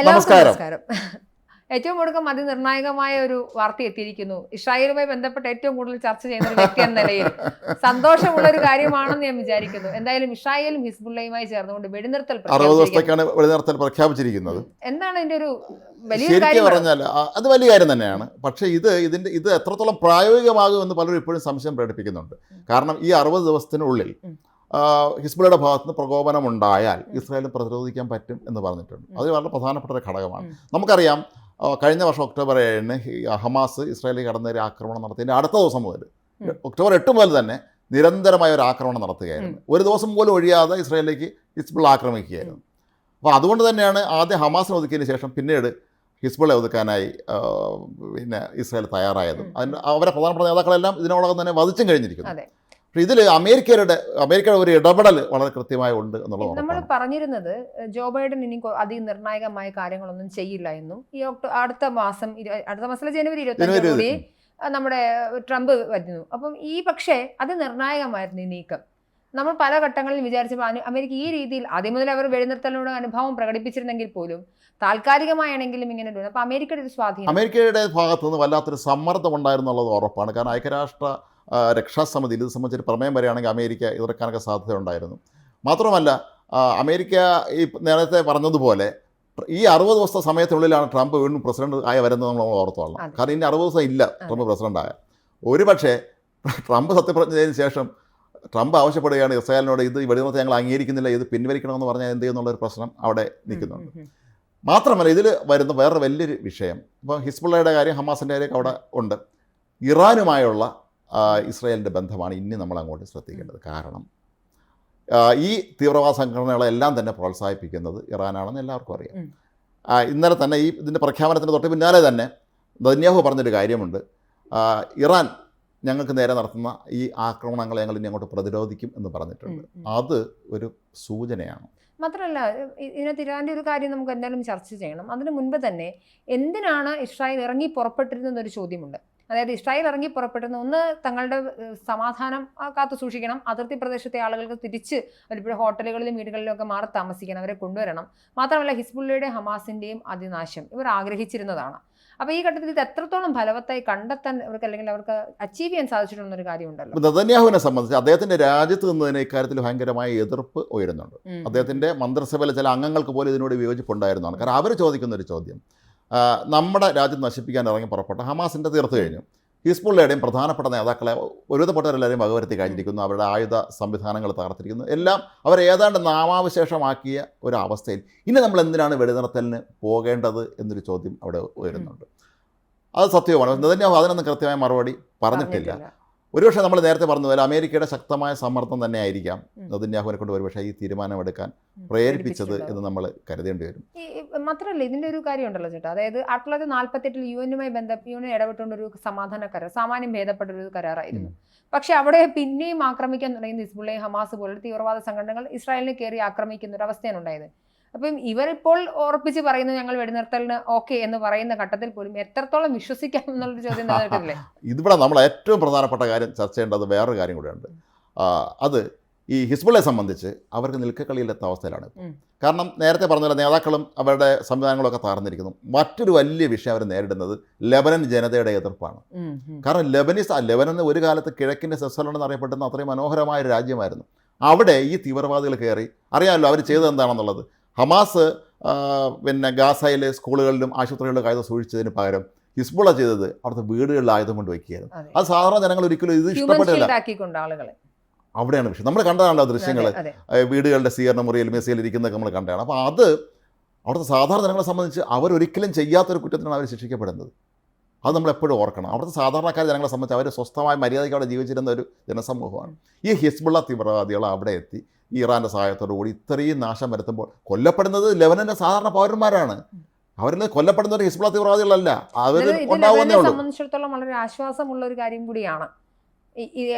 എല്ലാവർക്കും നമസ്കാരം. ഏറ്റവും ഒടുക്കം അതിനിർണായകമായ ഒരു വാർത്ത എത്തിയിരിക്കുന്നു. ഇസ്രായേലുമായി ബന്ധപ്പെട്ട് ഏറ്റവും കൂടുതൽ ചർച്ച ചെയ്യുന്ന ഒരു വ്യക്തി എന്ന നിലയിൽ സന്തോഷമുള്ള ഒരു കാര്യമാണെന്ന് ഞാൻ വിചാരിക്കുന്നു. എന്തായാലും ഇസ്രായേലും ഹിസ്ബുള്ളയുമായി ചേർന്നുകൊണ്ട് വെടിനിർത്തൽ അറുപത്. ദിവസത്തേക്കാണ് വെടിനിർത്തൽ പ്രഖ്യാപിച്ചിരിക്കുന്നത്. എന്താണ് ഇതിന്റെ ഒരു വലിയ ശരിക്കും പറഞ്ഞാൽ അത് വലിയ കാര്യം തന്നെയാണ്. പക്ഷേ ഇത് ഇതിന്റെ ഇത് എത്രത്തോളം പ്രായോഗികമാകുമെന്ന് പലരും ഇപ്പോഴും സംശയം പ്രകടിപ്പിക്കുന്നുണ്ട്. കാരണം ഈ അറുപത് ദിവസത്തിനുള്ളിൽ ഉം. ആ, ഹിസ്ബുള്ളയുടെ ഭാഗത്ത് നിന്ന് പ്രകോപനം ഉണ്ടായാൽ ഉം. ഇസ്രായേലിന് പ്രതിരോധിക്കാൻ പറ്റും എന്ന് പറഞ്ഞിട്ടുണ്ട്. അത് വളരെ പ്രധാനപ്പെട്ട ഒരു ഘടകമാണ്. നമുക്കറിയാം കഴിഞ്ഞ വർഷം ഒക്ടോബർ ഏഴിന് ഹമാസ് ഇസ്രായേലിൽ കടന്നൊരു ആക്രമണം നടത്തിയതിന്റെ അടുത്ത ദിവസം മുതൽ ഒക്ടോബർ എട്ട് മുതൽ തന്നെ നിരന്തരമായ ഒരു ആക്രമണം നടത്തുകയായിരുന്നു. ഒരു ദിവസം പോലും ഒഴിയാതെ ഇസ്രായേലിലേക്ക് ഹിസ്ബുൾ ആക്രമിക്കുകയായിരുന്നു. അപ്പോൾ അതുകൊണ്ട് തന്നെയാണ് ആദ്യം ഹമാസിനെ ഒതുക്കിയതിന് ശേഷം പിന്നീട് ഹിസ്ബുളെ ഒതുക്കാനായി പിന്നെ ഇസ്രായേൽ തയ്യാറായതും. അതിന് അവരെ പ്രധാനപ്പെട്ട നേതാക്കളെല്ലാം ഇതിനോടകം തന്നെ വധിച്ചും കഴിഞ്ഞിരിക്കുന്നു. പക്ഷേ ഇതിൽ അമേരിക്കയുടെ അമേരിക്കയുടെ ഒരു ഇടപെടൽ വളരെ കൃത്യമായി ഉണ്ട് എന്നുള്ളത് നമ്മൾ പറഞ്ഞിരുന്നത് ജോ ബൈഡൻ ഇനി കൊ- അതിനിർണായകമായ കാര്യങ്ങളൊന്നും ചെയ്യില്ല എന്നും ഈ അടുത്ത മാസം അടുത്ത മാസത്തിലെ ജനുവരി ഇരുപത്തി കൂടി നമ്മുടെ ട്രംപ് വരുന്നു. അപ്പം ഈ പക്ഷേ അത് നിർണായകമായിരുന്നു ഈ നീക്കം. നമ്മൾ പല ഘട്ടങ്ങളിൽ വിചാരിച്ചപ്പോൾ അമേരിക്ക ഈ രീതിയിൽ ആദ്യം മുതൽ അവർ വെടിനിർത്തലിനോട് അനുഭവം പ്രകടിപ്പിച്ചിരുന്നെങ്കിൽ പോലും താൽക്കാലികമായാണെങ്കിലും ഇങ്ങനെ അപ്പോൾ അപ്പൊ അമേരിക്കയുടെ ഒരു സ്വാധീനം. അമേരിക്കയുടെ ഭാഗത്തുനിന്ന് വല്ലാത്തൊരു സമ്മർദ്ദം ഉണ്ടായിരുന്നുള്ളത് ഉറപ്പാണ്. കാരണം ഐക്യരാഷ്ട്ര രക്ഷാസമിതിയിൽ ഇത് സംബന്ധിച്ചൊരു പ്രമേയം വരികയാണെങ്കിൽ അമേരിക്ക എതിർക്കാനൊക്കെ സാധ്യത ഉണ്ടായിരുന്നു മാത്രമല്ല അമേരിക്ക ഈ നേരത്തെ പറഞ്ഞതുപോലെ ഈ അറുപത് ദിവസത്തെ സമയത്തിനുള്ളിലാണ് ട്രംപ് വീണ്ടും പ്രസിഡന്റ് ആയി വരുന്നത് നമ്മൾ ഓർത്തോളണം. കാരണം ഇനി അറുപത് ദിവസം ഇല്ല ട്രംപ് പ്രസിഡന്റ് ആയ ഒരു പക്ഷേ ട്രംപ് സത്യപ്രതിജ്ഞ ചെയ്തതിന് ശേഷം ട്രംപ് ആവശ്യപ്പെടുകയാണ് ഇസ്രായേലിനോട് ഇത് വെടിനിർത്തി ഞങ്ങൾ അംഗീകരിക്കുന്നില്ല ഇത് പിൻവലിക്കണമെന്ന് പറഞ്ഞാൽ എന്ത് ചെയ്യുന്നുള്ളൊരു പ്രശ്നം അവിടെ നിൽക്കുന്നുണ്ട്. മാത്രമല്ല ഇതിൽ വരുന്ന വേറെ വലിയൊരു വിഷയം. ഇപ്പോൾ ഹിസ്ബുള്ളയുടെ കാര്യം ഹമാസിന്റെ കാര്യമൊക്കെ അവിടെ ഉണ്ട്. ഇറാനുമായുള്ള ഇസ്രായേലിന്റെ ബന്ധമാണ് ഇനി നമ്മൾ അങ്ങോട്ട് ശ്രദ്ധിക്കേണ്ടത്. കാരണം ഈ തീവ്രവാദ സംഘടനകളെല്ലാം തന്നെ പ്രോത്സാഹിപ്പിക്കുന്നത് ഇറാനാണെന്ന് എല്ലാവർക്കും അറിയാം. ഇന്നലെ തന്നെ ഈ ഇതിന്റെ പ്രഖ്യാപനത്തിന് തൊട്ട് പിന്നാലെ തന്നെ നെതന്യാഹു പറഞ്ഞൊരു കാര്യമുണ്ട്. ഇറാൻ ഞങ്ങൾക്ക് നേരെ നടത്തുന്ന ഈ ആക്രമണങ്ങളെ ഞങ്ങൾ ഇനി അങ്ങോട്ട് പ്രതിരോധിക്കും എന്ന് പറഞ്ഞിട്ടുണ്ട്. അത് ഒരു സൂചനയാണ്. മാത്രമല്ല ഇതിനകത്ത് ഇറാന്റെ ഒരു കാര്യം നമുക്ക് എന്തായാലും ചർച്ച ചെയ്യണം. അതിന് മുൻപ് തന്നെ എന്തിനാണ് ഇസ്രായേൽ ഇറങ്ങി പുറപ്പെട്ടിരുന്നൊരു ചോദ്യമുണ്ട്. അതായത് ഇസ്രായേൽ ഇറങ്ങി പുറപ്പെട്ടുന്ന ഒന്ന് തങ്ങളുടെ സമാധാനം കാത്തു സൂക്ഷിക്കണം. അതിർത്തി പ്രദേശത്തെ ആളുകൾക്ക് തിരിച്ച് അവരിപ്പോഴും ഹോട്ടലുകളിലും വീടുകളിലും ഒക്കെ മാറി താമസിക്കണം അവരെ കൊണ്ടുവരണം. മാത്രമല്ല ഹിസ്ബുള്ളയുടെ ഹമാസിന്റെയും അതിനാശം ഇവർ ആഗ്രഹിച്ചിരുന്നതാണ്. അപ്പോൾ ഈ ഘട്ടത്തിൽ ഇത് എത്രത്തോളം ഫലവത്തായി കണ്ടെത്താൻ അവർക്ക് അല്ലെങ്കിൽ അവർക്ക് അച്ചീവ് ചെയ്യാൻ ഒരു കാര്യമുണ്ടല്ലോ. നദന്യാഹുവിനെ സംബന്ധിച്ച് അദ്ദേഹത്തിന്റെ രാജ്യത്ത് നിന്നതിനെ ഇക്കാര്യത്തിൽ ഭയങ്കരമായ എതിർപ്പ് ഉയരുന്നുണ്ട്. അദ്ദേഹത്തിന്റെ മന്ത്രിസഭയിലെ ചില അംഗങ്ങൾക്ക് പോലും ഇതിനോട് വിയോജിപ്പുണ്ടായിരുന്നതാണ്. കാരണം അവർ ചോദിക്കുന്ന ഒരു ചോദ്യം. നമ്മുടെ രാജ്യം നശിപ്പിക്കാൻ ഇറങ്ങി പുറപ്പെട്ട ഹമാസിന്റെ തീർത്ത് കഴിഞ്ഞു. ഹിസ്ബുള്ളയുടെയും പ്രധാനപ്പെട്ട നേതാക്കളെ ഒരുവിധപ്പെട്ടവരെല്ലാവരെയും വകവരുത്തി കഴിഞ്ഞിരിക്കുന്നു. അവരുടെ ആയുധ സംവിധാനങ്ങൾ തകർത്തിരിക്കുന്നു. എല്ലാം അവർ ഏതാണ്ട് നാമാവശേഷമാക്കിയ ഒരവസ്ഥയിൽ അവസ്ഥയിൽ. ഇനി നമ്മൾ എന്തിനാണ് വെടിനിർത്തലിന് പോകേണ്ടത് എന്നൊരു ചോദ്യം അവിടെ ഉയരുന്നുണ്ട്. അത് സത്യവുമാണ്. നെതന്യാഹു അതിനൊന്നും കൃത്യമായ മറുപടി പറഞ്ഞിട്ടില്ല. ഒരുപക്ഷെ നമ്മൾ നേരത്തെ പറഞ്ഞതുപോലെ അമേരിക്കയുടെ ശക്തമായ സമ്മർദ്ദം തന്നെ ആയിരിക്കാം നദിന്യാഹുവിനെ കൊണ്ട് ഒരുപക്ഷെ ഈ തീരുമാനമെടുക്കാൻ. പ്രേരിപ്പിച്ചത് എന്ന് നമ്മൾ കരുതേണ്ടി വരും. മാത്രമല്ല ഇതിന്റെ ഒരു കാര്യം ഉണ്ടല്ലോ ചേട്ടാ. അതായത് ആയിരത്തി തൊള്ളായിരത്തി നാല്പത്തെട്ടിൽ യു എനുമായി ബന്ധപ്പെട്ട് യു എൻ ഇടപെട്ടുകൊണ്ട് ഒരു സമാധാന കരാർ സാമാന്യം ഭേദപ്പെട്ട ഒരു കരാറായിരുന്നു. പക്ഷെ അവിടെ പിന്നെയും ആക്രമിക്കാൻ തുടങ്ങി ഹിസ്ബുള്ളയും ഹമാസ് പോലുള്ള തീവ്രവാദ സംഘടനകൾ ഇസ്രായേലിനെ കയറി ആക്രമിക്കുന്ന ഒരു അവസ്ഥയാണ് ഉണ്ടായത്. അപ്പം ഇവരിപ്പോൾ ഉറപ്പിച്ച് പറയുന്നു ഞങ്ങൾ വെടിനിർത്തലിന് ഓക്കെ എന്ന് പറയുന്ന ഘട്ടത്തിൽ പോലും എത്രത്തോളം വിശ്വസിക്കാം എന്നുള്ളൊരു ചോദ്യം നിലനിൽക്കുന്നില്ലേ? ഇതിവിടെ നമ്മൾ ഏറ്റവും പ്രധാനപ്പെട്ട കാര്യം ചർച്ച ചെയ്യേണ്ടത് വേറൊരു കാര്യം കൂടെയുണ്ട്. അത് ഈ ഹിസ്ബുള്ളെ സംബന്ധിച്ച് അവർക്ക് നിൽക്കക്കളിയിലെത്ത അവസ്ഥയിലാണ്. കാരണം നേരത്തെ പറഞ്ഞ നേതാക്കളും അവരുടെ സംവിധാനങ്ങളൊക്കെ തകർന്നിരിക്കുന്നു. മറ്റൊരു വലിയ വിഷയം അവർ നേരിടുന്നത് ലെബനൻ ജനതയുടെ എതിർപ്പാണ്. കാരണം ലെബനീസ് ലെബനൻ ഒരു കാലത്ത് കിഴക്കിന്റെ സ്വിറ്റ്സർലൻഡ് എന്നറിയപ്പെടുന്ന അത്രയും മനോഹരമായ ഒരു രാജ്യമായിരുന്നു. അവിടെ ഈ തീവ്രവാദികൾ കയറി അറിയാമല്ലോ അവർ ചെയ്തത് എന്താണെന്നുള്ളത്. ഹമാസ് പിന്നെ ഗാസയിലെ സ്കൂളുകളിലും ആശുപത്രികളിലും ആയുധം സൂക്ഷിച്ചതിന് പകരം ഹിസ്ബുള ചെയ്തത് അവിടുത്തെ വീടുകളിൽ ആയുധം കൊണ്ട് വയ്ക്കുകയായിരുന്നു. അതെ. സാധാരണ ജനങ്ങൾ ഒരിക്കലും ഇത് ഇഷ്ടപ്പെട്ടില്ല അവിടെയാണ് വിഷയം. നമ്മൾ കണ്ടതാണല്ലോ ദൃശ്യങ്ങൾ വീടുകളുടെ സ്വീകരണ മുറിയിൽ മെസ്സിയിൽ ഇരിക്കുന്നതൊക്കെ നമ്മൾ കണ്ടതാണ്. അപ്പോൾ അത് അവിടുത്തെ സാധാരണ ജനങ്ങളെ സംബന്ധിച്ച് അവരൊരിക്കലും ചെയ്യാത്തൊരു കുറ്റത്തിനാണ് അവർ ശിക്ഷിക്കപ്പെടുന്നത്. അത് നമ്മൾ എപ്പോഴും ഓർക്കണം. അവിടുത്തെ സാധാരണക്കാർ ജനങ്ങളെ സംബന്ധിച്ച് അവർ സ്വസ്ഥമായ മര്യാദയ്ക്ക് അവിടെ ജീവിച്ചിരുന്ന ഒരു ജനസമൂഹമാണ്. ഈ ഹിസ്ബുള്ള തീവ്രവാദികൾ അവിടെ എത്തി. ഈ ഇറാന്റെ സഹായത്തോടു കൂടി ഇത്രയും നാശം വരുത്തുമ്പോൾ കൊല്ലപ്പെടുന്നത് ലെബനന്റെ സാധാരണ പൗരന്മാരാണ്. അവരിൽ കൊല്ലപ്പെടുന്നവർ ഹിസ്ബുള തീവ്രവാദികളല്ല. അവർ ഉണ്ടാവുന്നേ ഉള്ളൂ. സംബന്ധിച്ചിടത്തോളം വളരെ ആശ്വാസമുള്ള ഒരു കാര്യം കൂടിയാണ്.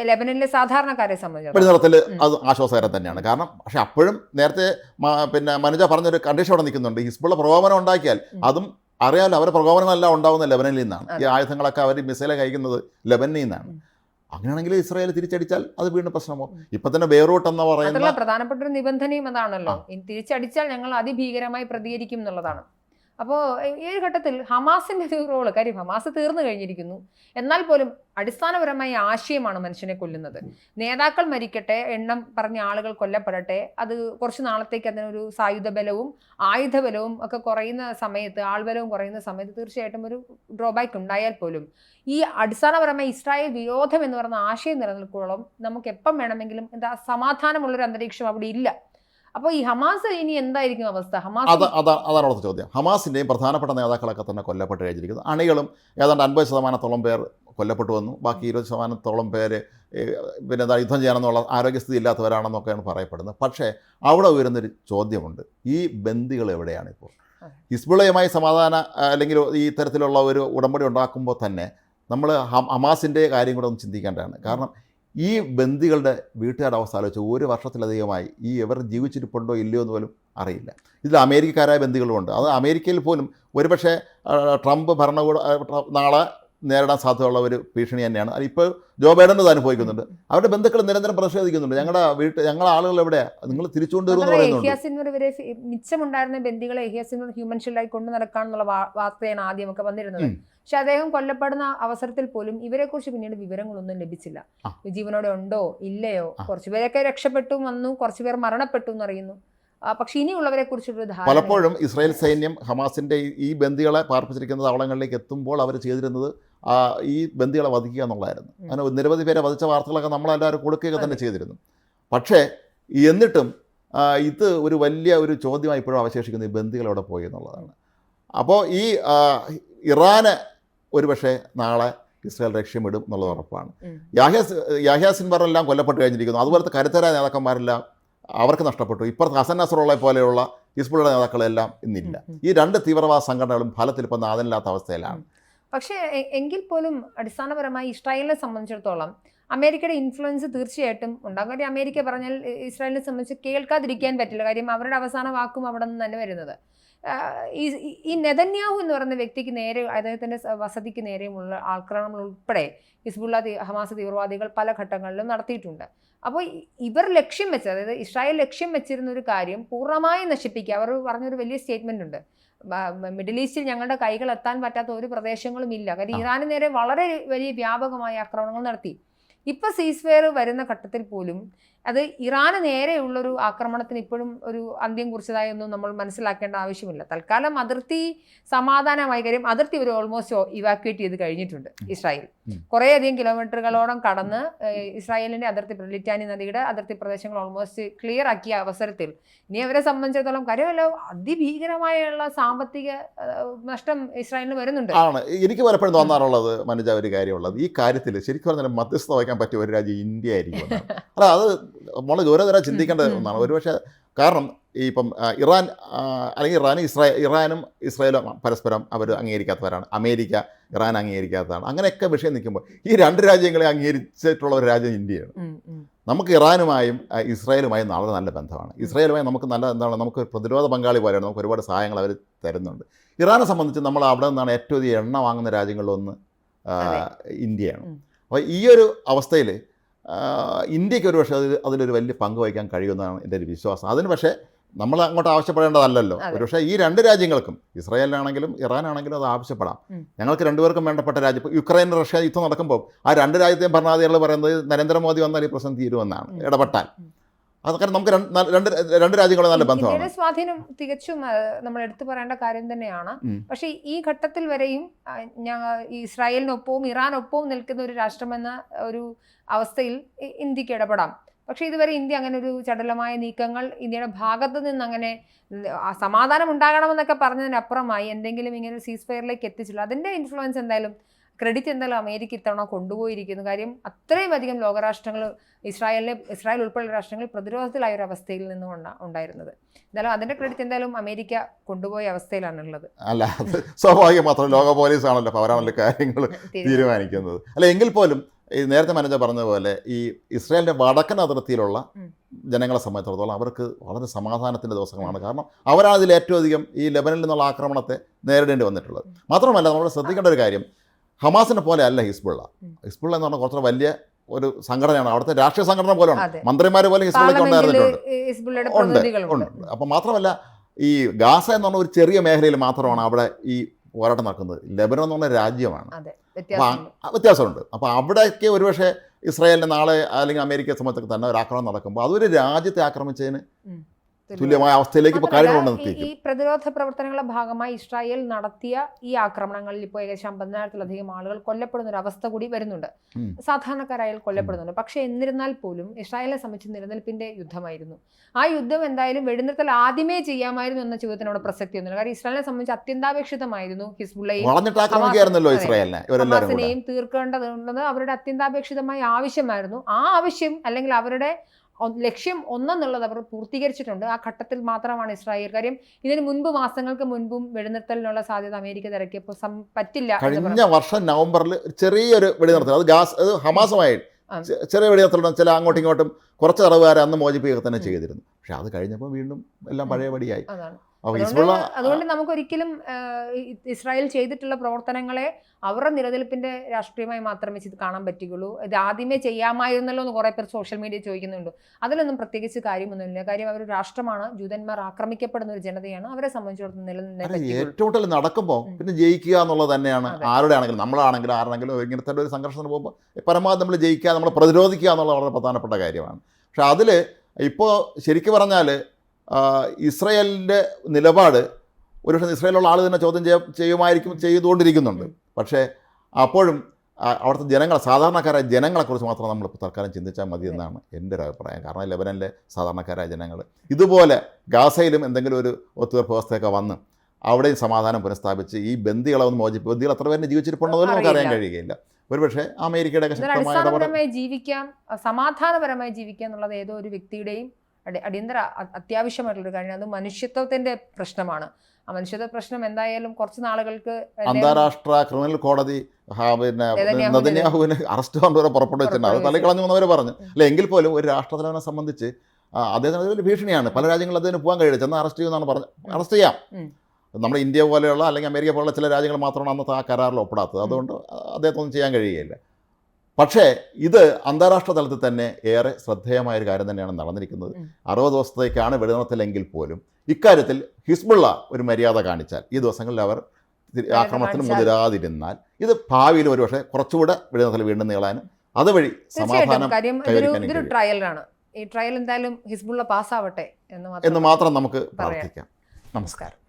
ലെബനനിലെ സാധാരണക്കാരെ സംബന്ധിച്ചു വെടിനിർത്തൽ ഉം. അത് ആശ്വാസകരം തന്നെയാണ്. കാരണം പക്ഷെ അപ്പോഴും നേരത്തെ പിന്നെ മനുജ പറഞ്ഞൊരു കണ്ടീഷൻ അവിടെ നിൽക്കുന്നുണ്ട്. ഹിസ്ബുള്ള പ്രകോപനം ഉണ്ടാക്കിയാൽ. അതും അറിയാമല്ലോ അവരുടെ പ്രകോപനമെല്ലാം ഉണ്ടാവുന്ന ലെബനനിൽ നിന്നാണ്. ഈ ആയുധങ്ങളൊക്കെ അവർ മിസൈലെ കഴിക്കുന്നത് ലെബനിൽ നിന്നാണ്. അങ്ങനെയാണെങ്കിൽ ഇസ്രായേൽ തിരിച്ചടിച്ചാൽ അത് വീണ്ടും പ്രശ്നമോ. ഇപ്പൊ തന്നെ ബെയ്റൂട്ട് എന്ന് പറയുന്നത് പ്രധാനപ്പെട്ട ഒരു നിബന്ധനയും അതാണല്ലോ. തിരിച്ചടിച്ചാൽ ഞങ്ങൾ അതിഭീകരമായി പ്രതികരിക്കും എന്നുള്ളതാണ്. അപ്പോൾ ഈ ഒരു ഘട്ടത്തിൽ ഹമാസിന്റെ ഒരു റോൾ കാര്യം ഹമാസ് തീർന്നു കഴിഞ്ഞിരിക്കുന്നു. എന്നാൽ പോലും അടിസ്ഥാനപരമായ ആശയമാണ് മനുഷ്യനെ കൊല്ലുന്നത്. നേതാക്കൾ മരിക്കട്ടെ എണ്ണം പറഞ്ഞ ആളുകൾ കൊല്ലപ്പെടട്ടെ അത് കുറച്ച് നാളത്തേക്ക് അതിനൊരു സായുധ ബലവും ആയുധ ബലവും ഒക്കെ കുറയുന്ന സമയത്ത് ആൾബലവും കുറയുന്ന സമയത്ത് തീർച്ചയായിട്ടും ഒരു ഡ്രോബാക്ക് ഉണ്ടായാൽ പോലും ഈ അടിസ്ഥാനപരമായ ഇസ്രായേൽ വിരോധം എന്ന് പറയുന്ന ആശയം നിലനിൽക്കോളം നമുക്ക് എപ്പം വേണമെങ്കിലും എന്താ സമാധാനമുള്ളൊരു അന്തരീക്ഷം അവിടെ ഇല്ല. അപ്പോൾ ഈ ഹമാസ് ഇനി എന്തായിരിക്കും അവസ്ഥ? ഹമാസ് അത് അതാ അതാണ് അവിടുത്തെ ചോദ്യം. ഹമാസിന്റെയും പ്രധാനപ്പെട്ട നേതാക്കളൊക്കെ തന്നെ കൊല്ലപ്പെട്ട് കഴിഞ്ഞിരിക്കുന്നു. അണികളും ഏതാണ്ട് അൻപത് ശതമാനത്തോളം പേർ കൊല്ലപ്പെട്ടു വന്നു. ബാക്കി ഇരുപത് ശതമാനത്തോളം പേര് പിന്നെ എന്താ യുദ്ധം ചെയ്യാനെന്നുള്ള ആരോഗ്യസ്ഥിതി ഇല്ലാത്തവരാണെന്നൊക്കെയാണ് പറയപ്പെടുന്നത്. പക്ഷേ അവിടെ ഉയരുന്നൊരു ചോദ്യമുണ്ട്. ഈ ബന്ദികൾ എവിടെയാണ് ഇപ്പോൾ അതെ. ഹിസ്ബുള്ളയുമായി സമാധാന അല്ലെങ്കിൽ ഈ തരത്തിലുള്ള ഒരു ഉടമ്പടി ഉണ്ടാക്കുമ്പോൾ തന്നെ നമ്മൾ ഹമാസിന്റെ കാര്യം കൂടെ ഒന്ന് ചിന്തിക്കേണ്ടതാണ്. കാരണം ഈ ബന്ദികളുടെ വീട്ടുകാരുടെ അവസ്ഥ ആലോചിച്ച് ഒരു വർഷത്തിലധികമായി ഈ ഇവർ ജീവിച്ചിരിപ്പുണ്ടോ ഇല്ലയോ എന്ന് പോലും അറിയില്ല. ഇതിൽ അമേരിക്കക്കാരായ ബന്ദികളുമുണ്ട്. അത് അമേരിക്കയിൽ പോലും ഒരുപക്ഷെ ട്രംപ് ഭരണകൂട നാളെ നേരിടാൻ സാധ്യതയുള്ള ഒരു ഭീഷണി തന്നെയാണ്. അത് ഇപ്പോൾ ജോ ബൈഡൻ ഇത് അനുഭവിക്കുന്നുണ്ട്. അവരുടെ ബന്ധുക്കൾ നിരന്തരം പ്രതിഷേധിക്കുന്നുണ്ട്. ഞങ്ങളുടെ വീട്ടിൽ ഞങ്ങളുടെ ആളുകൾ എവിടെയാ നിങ്ങൾ തിരിച്ചുകൊണ്ട് മിച്ചമുണ്ടായിരുന്ന ബന്ധികളെ ഹ്യൂമൻ ഷീൽഡായി കൊണ്ടു നടക്കാന്നുള്ള വാ- വാർത്തയാണ് ആദ്യമൊക്കെ വന്നിരുന്നത്. പക്ഷെ അദ്ദേഹം കൊല്ലപ്പെടുന്ന അവസരത്തിൽ പോലും ഇവരെക്കുറിച്ച് പിന്നീട് വിവരങ്ങളൊന്നും ലഭിച്ചില്ല. ജീവനോടെ ഉണ്ടോ? ഇല്ലയോ. കുറച്ചുപേരൊക്കെ രക്ഷപ്പെട്ടു വന്നു കുറച്ചുപേർ മരണപ്പെട്ടു എന്നറിയുന്നു പക്ഷെ ഇനിയുള്ളവരെ കുറിച്ചുള്ള ധാരണ പലപ്പോഴും ഇസ്രായേൽ സൈന്യം ഹമാസിന്റെ ഈ- ബന്ദികളെ പാർപ്പിച്ചിരിക്കുന്ന താവളങ്ങളിലേക്ക് എത്തുമ്പോൾ അവർ ചെയ്തിരുന്നത് ഈ ബന്ദികളെ വധിക്കുക എന്നുള്ളതായിരുന്നു. അങ്ങനെ നിരവധി പേരെ വധിച്ച വാർത്തകളൊക്കെ നമ്മളെല്ലാവരും കൊടുക്കുകയൊക്കെ തന്നെ ചെയ്തിരുന്നു. പക്ഷേ എന്നിട്ടും ഇത് ഒരു വലിയ ഒരു ചോദ്യമായി ഇപ്പോഴും അവശേഷിക്കുന്നത് ഈ ബന്ദികൾ എവിടെ പോയി എന്നുള്ളതാണ്. അപ്പോൾ ഈ ഇറാന് ഒരുപക്ഷെ നാളെ ഇസ്രായേൽ ലക്ഷ്യമിടും എന്നുള്ളത് ഉറപ്പാണ്. യാഹ്യാസ് യാഹ്യാസിൻ പറഞ്ഞെല്ലാം കൊല്ലപ്പെട്ട് കഴിഞ്ഞിരിക്കുന്നു. അതുപോലത്തെ കരുത്തരായ നേതാക്കന്മാരെല്ലാം അവർക്ക് നഷ്ടപ്പെട്ടു. ഇപ്പുറത്ത് ഹസൻ നസറുള്ള പോലെയുള്ള ഹിസ്ബുള്ള നേതാക്കളെല്ലാം ഇന്നില്ല. ഈ രണ്ട് തീവ്രവാദ സംഘടനകളും ഫലത്തിൽ ഇപ്പോൾ നാഥനില്ലാത്ത അവസ്ഥയിലാണ്. പക്ഷേ എങ്കിൽ പോലും അടിസ്ഥാനപരമായി ഇസ്രായേലിനെ സംബന്ധിച്ചിടത്തോളം അമേരിക്കയുടെ ഇൻഫ്ലുവൻസ് തീർച്ചയായിട്ടും ഉണ്ടാകും കാര്യം അമേരിക്ക പറഞ്ഞാൽ ഇസ്രായേലിനെ സംബന്ധിച്ച് കേൾക്കാതിരിക്കാൻ പറ്റില്ല. കാര്യം അവരുടെ അവസാന വാക്കും അവിടെ നിന്ന് തന്നെ വരുന്നത്. ഈ നെതന്യാഹു എന്ന് പറയുന്ന വ്യക്തിക്ക് നേരെ അദ്ദേഹത്തിന്റെ വസതിക്ക് നേരെയുമുള്ള ആക്രമണങ്ങൾ ഉൾപ്പെടെ ഹിസ്ബുള്ള ഹമാസ് തീവ്രവാദികൾ പല ഘട്ടങ്ങളിലും നടത്തിയിട്ടുണ്ട്. അപ്പോൾ ഇവർ ലക്ഷ്യം വെച്ചത് അതായത് ഇസ്രായേൽ ലക്ഷ്യം വെച്ചിരുന്ന ഒരു കാര്യം പൂർണമായും നശിപ്പിക്കുക. അവർ പറഞ്ഞൊരു വലിയ സ്റ്റേറ്റ്മെന്റ് ഉണ്ട്. മിഡിൽ ഈസ്റ്റിൽ ഞങ്ങളുടെ കൈകൾ എത്താൻ പറ്റാത്ത ഒരു പ്രദേശങ്ങളും ഇല്ല. കാര്യം ഇറാന് നേരെ വളരെ വലിയ വ്യാപകമായ ആക്രമണങ്ങൾ നടത്തി. ഇപ്പൊ സീസ്ഫെയർ വരുന്ന ഘട്ടത്തിൽ പോലും അത് ഇറാന് നേരെയുള്ളൊരു ആക്രമണത്തിന് ഇപ്പോഴും ഒരു അന്ത്യം കുറിച്ചതായി ഒന്നും നമ്മൾ മനസ്സിലാക്കേണ്ട ആവശ്യമില്ല. തൽക്കാലം അതിർത്തി സമാധാനമായി കാര്യം അതിർത്തി ഒരു ഓൾമോസ്റ്റ് ഇവാക്യുവേറ്റ് ചെയ്ത് കഴിഞ്ഞിട്ടുണ്ട് ഇസ്രായേൽ. കുറേയധികം കിലോമീറ്ററുകളോളം കടന്ന് ഇസ്രായേലിന്റെ ഇസ്രായേലിന്റെ അതിർത്തി ലിറ്റാനി നദിയുടെ അതിർത്തി പ്രദേശങ്ങൾ ഓൾമോസ്റ്റ് ക്ലിയർ ആക്കിയ അവസരത്തിൽ ഇനി അവരെ സംബന്ധിച്ചിടത്തോളം കാര്യമല്ല അതിഭീകരമായുള്ള സാമ്പത്തിക നഷ്ടം ഇസ്രായേലിന് വരുന്നുണ്ട്. ആണ്. എനിക്ക് പലപ്പോഴും തോന്നാറുള്ളത് മനുജ ഒരു കാര്യമുള്ളത്. ഈ കാര്യത്തിൽ ശരിക്കും പറഞ്ഞാൽ മധ്യസ്ഥ വഹിക്കാൻ പറ്റിയ ഒരു രാജ്യം ഇന്ത്യ ആയിരിക്കും. അല്ല അത് നമ്മൾ ഗൗരവതരം ചിന്തിക്കേണ്ട ഒന്നാണ്. ഒരുപക്ഷെ കാരണം ഈ ഇപ്പം ഇറാൻ അല്ലെങ്കിൽ ഇറാനും ഇസ്രായേൽ ഇറാനും ഇസ്രായേലും പരസ്പരം അവർ അംഗീകരിക്കാത്തവരാണ്. America Iran അംഗീകരിക്കാത്തതാണ്. അങ്ങനെയൊക്കെ വിഷയം നിൽക്കുമ്പോൾ ഈ രണ്ട് രാജ്യങ്ങളെ അംഗീകരിച്ചിട്ടുള്ള ഒരു രാജ്യം ഇന്ത്യയാണ്. നമുക്ക് ഇറാനുമായും ഇസ്രായേലുമായും വളരെ നല്ല ബന്ധമാണ്. ഇസ്രായേലുമായി നമുക്ക് നല്ല എന്താണ് നമുക്ക് പ്രതിരോധ പങ്കാളി പോലെയാണ്. നമുക്ക് ഒരുപാട് സഹായങ്ങൾ അവർ തരുന്നുണ്ട്. ഇറാനെ സംബന്ധിച്ച് നമ്മൾ അവിടെ നിന്നാണ് ഏറ്റവും അധികം എണ്ണ വാങ്ങുന്ന രാജ്യങ്ങളിലൊന്ന് ഇന്ത്യയാണ്. അപ്പോൾ ഈ ഒരു അവസ്ഥയിൽ ഇന്ത്യയ്ക്ക് ഒരു പക്ഷേ അതിൽ അതിലൊരു വലിയ പങ്ക് വഹിക്കാൻ കഴിയുമെന്നാണ് എന്റെ ഒരു വിശ്വാസം. അതിന് പക്ഷേ നമ്മൾ അങ്ങോട്ട് ആവശ്യപ്പെടേണ്ടതല്ലല്ലോ. പക്ഷേ ഈ രണ്ട് രാജ്യങ്ങൾക്കും ഇസ്രായേലിനാണെങ്കിലും ഇറാനാണെങ്കിലും അത് ആവശ്യപ്പെടാം. ഞങ്ങൾക്ക് രണ്ടുപേർക്കും വേണ്ടപ്പെട്ട രാജ്യം ഇപ്പോൾ യുക്രൈൻ റഷ്യ യുദ്ധം നടക്കുമ്പോൾ ആ രണ്ട് രാജ്യത്തെയും ഭരണാധികാരികൾ പറയുന്നത് നരേന്ദ്രമോദി വന്നാൽ ഈ പ്രശ്നം തീരുമെന്നാണ്. ഇടപെട്ടാൽ. അത് കാരണം നമുക്ക് രണ്ട് രണ്ട് രാജ്യങ്ങളും നല്ല ബന്ധമാണ്. സ്വാധീനം തികച്ചും നമ്മൾ എടുത്തു പറയേണ്ട കാര്യം തന്നെയാണ്. പക്ഷേ ഈ ഘട്ടത്തിൽ വരെയും ഇസ്രായേലിനൊപ്പവും ഇറാനൊപ്പവും നിൽക്കുന്ന ഒരു രാഷ്ട്രമെന്ന ഒരു അവസ്ഥയിൽ ഇന്ത്യയ്ക്ക് ഇടപെടാം. പക്ഷേ ഇതുവരെ ഇന്ത്യ അങ്ങനെ ഒരു ചടലമായ നീക്കങ്ങൾ ഇന്ത്യയുടെ ഭാഗത്ത് നിന്ന് അങ്ങനെ സമാധാനം ഉണ്ടാകണമെന്നൊക്കെ പറഞ്ഞതിനപ്പുറമായി എന്തെങ്കിലും ഇങ്ങനെ സീസ്ഫയറിലേക്ക് സീസ് ഫയറിലേക്ക് എത്തിച്ചില്ല അതിന്റെ ഇൻഫ്ലുവൻസ് എന്തായാലും ക്രെഡിറ്റ് എന്തായാലും അമേരിക്ക ഇത്തവണ കൊണ്ടുപോയിരിക്കുന്നു. കാര്യം അത്രയും അധികം ലോകരാഷ്ട്രങ്ങൾ ഇസ്രായേലിനെ ഇസ്രായേൽ ഉൾപ്പെടെയുള്ള രാഷ്ട്രങ്ങൾ പ്രതിരോധത്തിലായ ഒരു അവസ്ഥയിൽ നിന്നും ഉണ്ടായിരുന്നത്. എന്തായാലും അതിന്റെ ക്രെഡിറ്റ് എന്തായാലും അമേരിക്ക കൊണ്ടുപോയ അവസ്ഥയിലാണുള്ളത്. അല്ല അത് സ്വാഭാവികം മാത്രം ലോക പോലീസ് ആണല്ലോ അവരാണല്ലോ കാര്യങ്ങൾ തീരുമാനിക്കുന്നത്. അല്ല എങ്കിൽ പോലും ഈ നേരത്തെ മാനേജർ പറഞ്ഞതുപോലെ ഈ ഇസ്രായേലിന്റെ വടക്കൻ അതിർത്തിയിലുള്ള ജനങ്ങളെ സംബന്ധിച്ചിടത്തോളം അവർക്ക് വളരെ സമാധാനത്തിന്റെ ദിവസങ്ങളാണ്. കാരണം അവരാണ് ഇതിൽ ഏറ്റവും അധികം ഈ ലെബനിൽ നിന്നുള്ള ആക്രമണത്തെ നേരിടേണ്ടി വന്നിട്ടുള്ളത്. മാത്രമല്ല നമ്മൾ ശ്രദ്ധിക്കേണ്ട ഒരു കാര്യം ഹമാസിനെ പോലെ അല്ല ഹിസ്ബുള്ള. ഹിസ്ബുള്ള എന്ന് പറഞ്ഞാൽ കുറച്ച് വലിയ ഒരു സംഘടനയാണ്. അവിടുത്തെ രാഷ്ട്രീയ സംഘടന പോലെയാണ്. മന്ത്രിമാരെ പോലെ പാർലമെന്റിൽ ഉണ്ടായിരുന്നിട്ടുണ്ട്. ഉണ്ട് ഉണ്ട്. അപ്പം മാത്രമല്ല ഈ ഗാസ എന്ന് പറഞ്ഞ ഒരു ചെറിയ മേഖലയിൽ മാത്രമാണ് അവിടെ ഈ പോരാട്ടം നടക്കുന്നത്. ലെബനൻ എന്ന് പറഞ്ഞ രാജ്യമാണ്. വ്യത്യാസമുണ്ട്. അപ്പോൾ അവിടെയൊക്കെ ഒരുപക്ഷെ ഇസ്രായേലിന് നാളെ അല്ലെങ്കിൽ അമേരിക്കയെ സംബന്ധിച്ചൊക്കെ തന്നെ ഒരു ആക്രമണം നടക്കുമ്പോൾ അതൊരു രാജ്യത്തെ ആക്രമിച്ചതിന് തുല്യമായ അവസ്ഥയിലേക്ക് ഇപ്പോൾ കാര്യങ്ങൾ ഈ- പ്രതിരോധ പ്രവർത്തനങ്ങളുടെ ഭാഗമായി ഇസ്രായേൽ നടത്തിയ ഈ ആക്രമണങ്ങളിൽ ഇപ്പോൾ ഏകദേശം അമ്പതിനായിരത്തിലധികം ആളുകൾ കൊല്ലപ്പെടുന്ന ഒരു അവസ്ഥ കൂടി വരുന്നുണ്ട്. സാധാരണക്കാരായാൽ കൊല്ലപ്പെടുന്നുണ്ട്. പക്ഷേ എന്നിരുന്നാൽ പോലും ഇസ്രായേലിനെ സംബന്ധിച്ച് നിലനിൽപ്പിന്റെ യുദ്ധമായിരുന്നു. ആ യുദ്ധം എന്തായാലും വെടിനിർത്തൽ ആദ്യമേ ചെയ്യാമായിരുന്നു എന്ന ചോദ്യത്തിനോട് പ്രസക്തിയൊന്നുമില്ല കാരണം ഇസ്രായേലിനെ സംബന്ധിച്ച് അത്യന്താപേക്ഷിതമായിരുന്നു ഹിസ്ബുള്ളയും തീർക്കേണ്ടതുണ്ടെന്ന് അവരുടെ അത്യന്താപേക്ഷിതമായ ആവശ്യമായിരുന്നു. ആ ആവശ്യം അല്ലെങ്കിൽ അവരുടെ ലക്ഷ്യം ഒന്നെന്നുള്ളത് അവർ പൂർത്തീകരിച്ചിട്ടുണ്ട്. ആ ഘട്ടത്തിൽ മാത്രമാണ് ഇസ്രായേൽ കാര്യം. ഇതിന് മുൻപ് മാസങ്ങൾക്ക് മുൻപും വെടിനിർത്തലിനുള്ള സാധ്യത അമേരിക്ക തിരക്കിയപ്പോൾ പറ്റില്ല കഴിഞ്ഞ. വർഷം നവംബറിൽ ചെറിയൊരു വെടിനിർത്തൽ അത് ഗാസ് അത് ഹമാസമായി ചെറിയ വെടിനിർത്തലുണ്ട്. ചില അങ്ങോട്ടും ഇങ്ങോട്ടും കുറച്ച് തടവുകാരെ അന്ന് മോചിപ്പിക്കുക തന്നെ ചെയ്തിരുന്നു. പക്ഷെ അത് കഴിഞ്ഞപ്പോൾ വീണ്ടും എല്ലാം പഴയപടിയായി. അതാണ്. അതുകൊണ്ട് നമുക്ക് ഒരിക്കലും ഇസ്രായേൽ ചെയ്തിട്ടുള്ള പ്രവർത്തനങ്ങളെ അവരുടെ നിലനിൽപ്പിന്റെ രാഷ്ട്രീയമായി മാത്രമേ ഇത് കാണാൻ പറ്റുകയുള്ളൂ. ഇത് ആദ്യമേ ചെയ്യാമായിരുന്നല്ലോ എന്ന് കുറെ പേർ സോഷ്യൽ മീഡിയ ചോദിക്കുന്നുണ്ട്. അതിലൊന്നും പ്രത്യേകിച്ച് കാര്യമൊന്നുമില്ല. കാര്യം അവർ രാഷ്ട്രമാണ്. ജൂതന്മാർ ആക്രമിക്കപ്പെടുന്ന ഒരു ജനതയാണ്. അവരെ സംബന്ധിച്ചിടത്തോളം നിലനിന്ന് ഏറ്റവും നടക്കുമ്പോൾ. പിന്നെ ജയിക്കുക എന്നുള്ളത് തന്നെയാണ്. ആരുടെ ആണെങ്കിലും നമ്മളാണെങ്കിലും ആരാണെങ്കിലും ഇങ്ങനത്തെ ഒരു സംഘർഷത്തിന് പോകുമ്പോൾ പരമാവധി നമ്മൾ ജയിക്കുക നമ്മൾ പ്രതിരോധിക്കുക എന്നുള്ളത് വളരെ പ്രധാനപ്പെട്ട കാര്യമാണ്. പക്ഷെ അതിൽ ഇപ്പോൾ ശരിക്കും പറഞ്ഞാൽ ഇസ്രയേലിന്റെ നിലപാട് ഒരുപക്ഷെ ഇസ്രയേലുള്ള ആൾ തന്നെ ചോദ്യം ചെയ്യ ചെയ്യുമായിരിക്കും ചെയ്തുകൊണ്ടിരിക്കുന്നുണ്ട്. പക്ഷേ അപ്പോഴും അവിടുത്തെ ജനങ്ങൾ സാധാരണക്കാരായ ജനങ്ങളെക്കുറിച്ച് മാത്രം നമ്മൾ തൽക്കാലം ചിന്തിച്ചാൽ മതി എന്നാണ് എന്റെ ഒരു അഭിപ്രായം. കാരണം ലെബനനിലെ സാധാരണക്കാരായ ജനങ്ങൾ ഇതുപോലെ ഗാസയിലും എന്തെങ്കിലും ഒരു ഒത്തുതീർപ്പ് വ്യവസ്ഥയൊക്കെ വന്ന് അവിടെയും സമാധാനം പുനഃസ്ഥാപിച്ച് ഈ ബന്ദികളെ ഒന്ന് മോചിപ്പ് ബന്ദികൾ എത്ര പേരെ ജീവിച്ചിരിപ്പുണ്ടെന്ന് നമുക്ക് അറിയാൻ കഴിയുകയില്ല. ഒരുപക്ഷെ അമേരിക്കയുടെ ശക്തമായ ജീവിക്കാം സമാധാനപരമായി ജീവിക്കുക എന്നുള്ളത് ഏതോ ഒരു വ്യക്തിയുടെയും അടിയന്തര അ- അത്യാവശ്യമായിട്ടുള്ള ഒരു കാര്യം. അത് മനുഷ്യത്വത്തിന്റെ പ്രശ്നമാണ്. ആ മനുഷ്യത്വ പ്രശ്നം എന്തായാലും കുറച്ച് നാളുകൾക്ക് അന്താരാഷ്ട്ര ക്രിമിനൽ കോടതി പിന്നെ നദന്യാഹുവിന് അറസ്റ്റ് കൊണ്ടുവരെ പുറപ്പെടുവിച്ചിട്ടുണ്ട് അത് തള്ളിക്കളഞ്ഞു എന്നവർ പറഞ്ഞു. അല്ല എങ്കിൽ പോലും ഒരു രാഷ്ട്രതലവനെ സംബന്ധിച്ച് അദ്ദേഹത്തിന് അതൊരു ഭീഷണിയാണ്. പല രാജ്യങ്ങളിൽ അദ്ദേഹത്തിന് പോകാൻ കഴിയില്ല. ചെന്ന് അറസ്റ്റ് ചെയ്യുമെന്നാണ് പറഞ്ഞത്. അറസ്റ്റ് ചെയ്യാം. നമ്മുടെ ഇന്ത്യ പോലെയുള്ള അല്ലെങ്കിൽ അമേരിക്ക പോലുള്ള ചില രാജ്യങ്ങൾ മാത്രമാണ് അന്നത്തെ ആ കരാറിൽ ഒപ്പിടാത്തത്. അതുകൊണ്ട് അദ്ദേഹത്തൊന്നും ചെയ്യാൻ കഴിയുകയില്ല. പക്ഷേ ഇത് അന്താരാഷ്ട്ര തലത്തിൽ തന്നെ ഏറെ ശ്രദ്ധേയമായ ഒരു കാര്യം തന്നെയാണ് നടന്നിരിക്കുന്നത്. അറുപത് ദിവസത്തേക്കാണ് വെടിനിർത്തലെങ്കിൽ പോലും ഇക്കാര്യത്തിൽ ഹിസ്ബുള്ള ഒരു മര്യാദ കാണിച്ചാൽ ഈ ദിവസങ്ങളിൽ അവർ ആക്രമണത്തിന് മുതിരാതിരുന്നാൽ ഇത് ഭാവിയിൽ ഒരുപക്ഷെ കുറച്ചുകൂടെ വെടിനിർത്തൽ വീണ്ടും നീളാനും അതുവഴി സമാധാനം. ട്രയലാണ്. ഈ ട്രയൽ എന്തായാലും ഹിസ്ബുള്ള പാസ്സാവട്ടെ എന്ന് മാത്രം നമുക്ക് പ്രാർത്ഥിക്കാം. നമസ്കാരം.